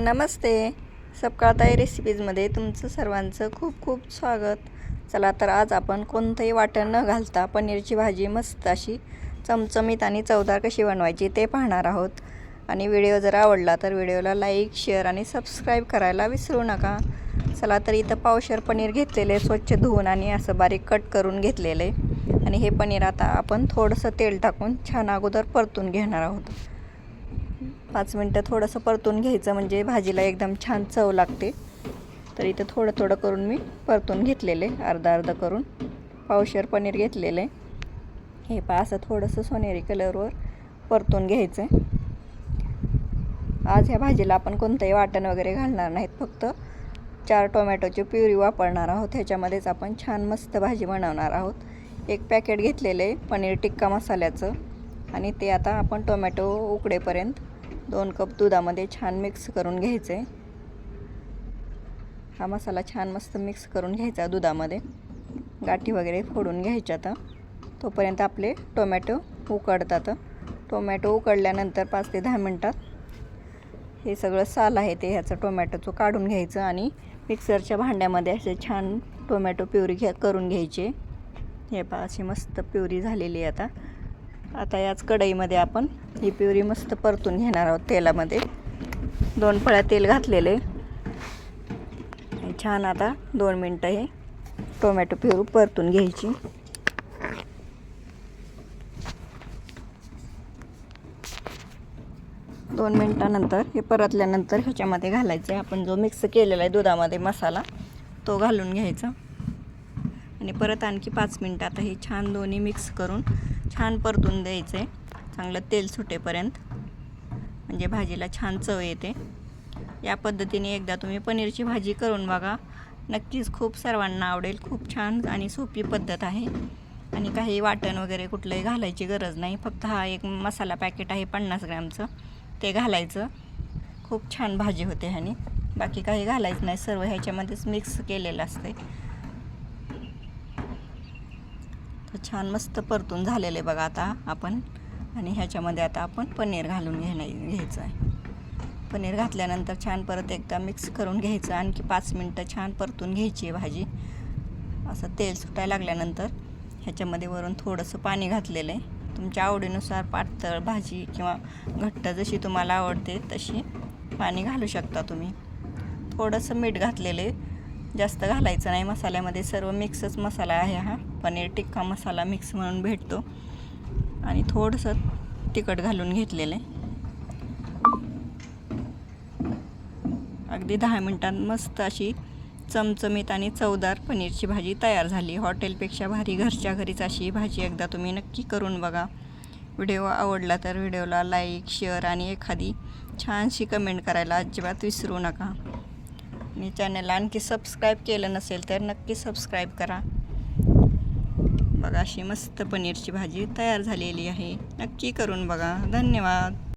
नमस्ते. सपकाळताई रेसिपीजमध्ये तुमचं सर्वांचं खूप खूप स्वागत. चला तर आज आपण कोणतंही वाटण न घालता पनीरची भाजी मस्त अशी चमचमीत आणि चवदार कशी बनवायची ते पाहणार आहोत. आणि व्हिडिओ जर आवडला तर व्हिडिओला लाईक शेअर आणि सबस्क्राईब करायला विसरू नका. चला तर इथं पावशर पनीर घेतलेले स्वच्छ धुवून आणि असं बारीक कट करून घेतलेले. आणि हे पनीर आता आपण थोडंसं तेल टाकून छान अगोदर परतून घेणार आहोत. पाच मिनटं थोडंसं परतून घ्यायचं म्हणजे भाजीला एकदम छान चव लागते. तर इथं थोडं थोडं करून मी परतून घेतलेले अर्धा अर्धा करून. पावशर पनीर घेतलेले. हे पा असं थोडंसं सोनेरी कलरवर परतून घ्यायचं आज ह्या भाजीला आपण कोणतंही वाटण वगैरे घालणार नाहीत फक्त चार टोमॅटोची प्युरी वापरणार आहोत. ह्याच्यामध्येच आपण छान मस्त भाजी बनवणार आहोत. एक पॅकेट घेतलेलं आहे पनीर टिक्का मसाल्याचं आणि ते आता आपण टोमॅटो उकडेपर्यंत दोन कप दुधामध्ये छान मिक्स करून घ्यायचे. हा मसाला छान मस्त मिक्स करून घ्यायचा दुधामध्ये. गाठी वगैरे फोडून घ्यायच्या आता. तोपर्यंत आपले टोमॅटो उकडतात. टोमॅटो उकडल्यानंतर पाच ते दहा मिनटात हे सगळं साल आहे ते ह्याचं टोमॅटोचं काढून घ्यायचं आणि मिक्सरच्या भांड्यामध्ये असे छान टोमॅटो प्युरी घ्या करून घ्यायचे. हे पा अशी मस्त प्युरी झालेली आहे आता. आता याच कढईमध्ये आपण ही प्युरी मस्त परतून घेणार आहोत तेलामध्ये. दोन फळ्या तेल घातलेले. छान आता दोन मिनटं हे टोमॅटो प्युरी परतून घ्यायची. दोन मिनटानंतर हे परतल्यानंतर ह्याच्यामध्ये घालायचं आहे. आपण जो मिक्स केलेला आहे दुधामध्ये मसाला तो घालून घ्यायचा. आणि परत आणखी पाच मिनटं आता हे छान दोन्ही मिक्स करून छान परतून द्यायचं. आहे चांगलं तेल सुटेपर्यंत. म्हणजे भाजीला छान चव येते. या पद्धतीने एकदा तुम्ही पनीरची भाजी करून बघा. नक्कीच खूप सर्वांना आवडेल. खूप छान आणि सोपी पद्धत आहे. आणि काही वाटण वगैरे कुठलंही घालायची गरज नाही. फक्त हा एक मसाला पॅकेट आहे पन्नास ग्रॅमचं. ते घालायचं. खूप छान भाजी होते ह्याने. बाकी काही घालायचं नाही. सर्व ह्याच्यामध्येच मिक्स केलेलं असते तर छान मस्त परतून झालेलं आहे बघा आता आपण. आणि ह्याच्यामध्ये आता आपण पनीर घालून घेणं घ्यायचं आहे. पनीर घातल्यानंतर छान परत एकदा मिक्स करून घ्यायचं. आणखी पाच मिनटं छान परतून घ्यायची आहे भाजी. असं तेल सुटायला लागल्यानंतर ह्याच्यामध्ये वरून थोडंसं पाणी घातलेलं आहे. तुमच्या आवडीनुसार पातळ भाजी किंवा घट्ट जशी तुम्हाला आवडते तशी पाणी घालू शकता तुम्ही. थोडंसं मीठ घातलेलं आहे. जास्त घालायचं नाही. मसाल्यामध्ये सर्व मिक्सच मसाला आहे हा. पनीर टिक्का मसाला मिक्स म्हणून भेटतो. आणि थोडंसं तिखट घालून घेतलेलं आहे. अगदी दहा मिनटात मस्त अशी चमचमीत आणि चवदार पनीरची भाजी तयार झाली. हॉटेलपेक्षा भारी घरच्या घरीच अशी भाजी एकदा तुम्ही नक्की करून बघा. व्हिडिओ आवडला तर व्हिडिओला लाईक शेअर आणि एखादी छानशी कमेंट करायला अजिबात विसरू नका. आणि चॅनलला आणखी सबस्क्राईब केलं नसेल तर नक्की सबस्क्राईब करा. बघा अशी मस्त पनीरची भाजी तयार झालेली आहे. नक्की करून बघा. धन्यवाद.